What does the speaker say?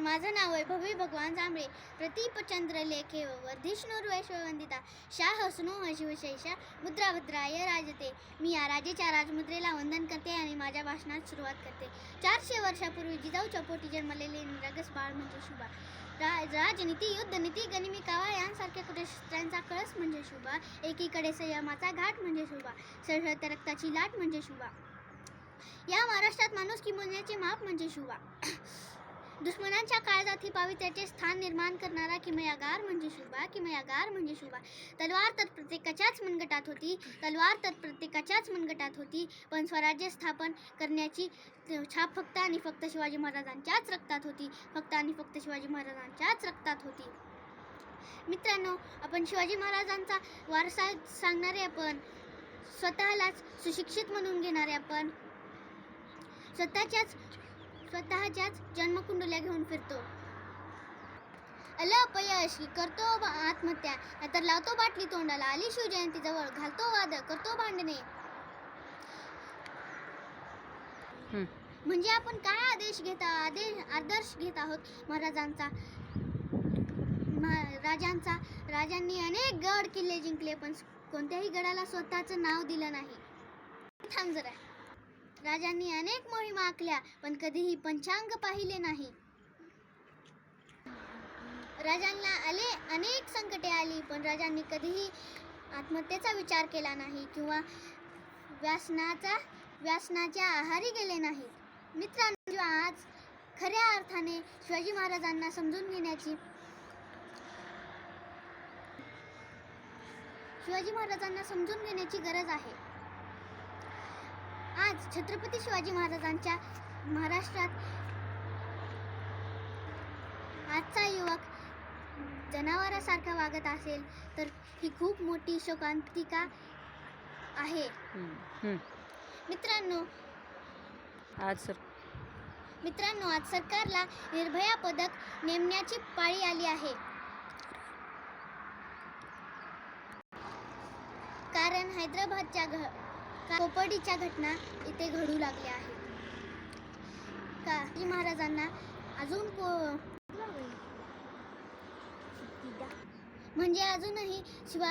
माझं नाव आहे भवी भगवान जांभळे. प्रतीपचंद्र लेखे वर्धिष्णुर्वैश्ववंदिता शाह हसनो शिवशैषा मुद्रा भद्राय राजते. मी या राजेच्या राजमुद्रेला वंदन करते आणि माझ्या भाषणात सुरुवात करते. चारशे वर्षापूर्वी जिजाऊ चपोटी जन्मलेले निरागस बाळ म्हणजे शुभा. रा राजनीती युद्धनीती गनिमी कावा यांसारख्या कुटशस्त्रांचा कळस म्हणजे शुभा. एकीकडे संयमाचा घाट म्हणजे शुभा. सळसळत्या रक्ताची लाट म्हणजे शुभा. या महाराष्ट्रात माणूस की माप म्हणजे शुभा. दुश्मनांच्या काळजात ही पावित्र्याचे स्थान निर्माण करणारा किमयागार म्हणजे शुभा किमयागार म्हणजे शुभा. तलवार तर प्रत्येकाच्याच मनगटात होती तलवार तर प्रत्येकाच्याच मनगटात होती पण स्वराज्य स्थापन करण्याची छाप फक्त आणि फक्त शिवाजी महाराजांच्याच रक्तात होती फक्त आणि फक्त शिवाजी महाराजांच्याच रक्तात होती. मित्रांनो आपण शिवाजी महाराजांचा वारसा सांगणारे आपण स्वतःलाच सुशिक्षित म्हणून घेणारे आपण स्वतःच्याच स्वतःच्याच जन्मकुंडल्या घेऊन फिरतो. अल अपयश करतो आत्महत्या. नाहीतर लावतो बाटली तोंडाला. आली शिवजयंती जवळ. घालतो वाद करतो भांडणे. म्हणजे आपण काय आदेश घेता? आदेश आदर्श घेत आहोत महाराजांचा. महा- राजांचा राजांनी अनेक गड किल्ले जिंकले पण कोणत्याही गडाला स्वतःचं नाव दिलं नाही. थांब जरा. राजांनी अनेक मोहिमा आखल्या पण कधीही पंचांग पाहिले नाही. राजांना आले अनेक संकटे आली पण राजांनी कधीही आत्महत्येचा विचार केला नाही किंवा व्यासनाचा व्यासनाच्या आहारी गेले नाहीत मित्रांनो आज खऱ्या अर्थाने शिवाजी महाराजांना समजून घेण्याची शिवाजी महाराजांना समजून घेण्याची गरज आहे. आज छत्रपती शिवाजी महाराजांच्या महाराष्ट्रात आजचा युवक जनावरासारखा वागत असेल तर ही खूप मोठी शोकांतिका आहे. मित्रांनो आज सर मित्रांनो आज सरकारला निर्भया पदक नेमण्याची पाळी आली आहे कारण हैदराबादच्या घ का- घटना इथे घडू लागल्या आहेत. का महाराजांना अजून पो म्हणजे अजूनही शिवा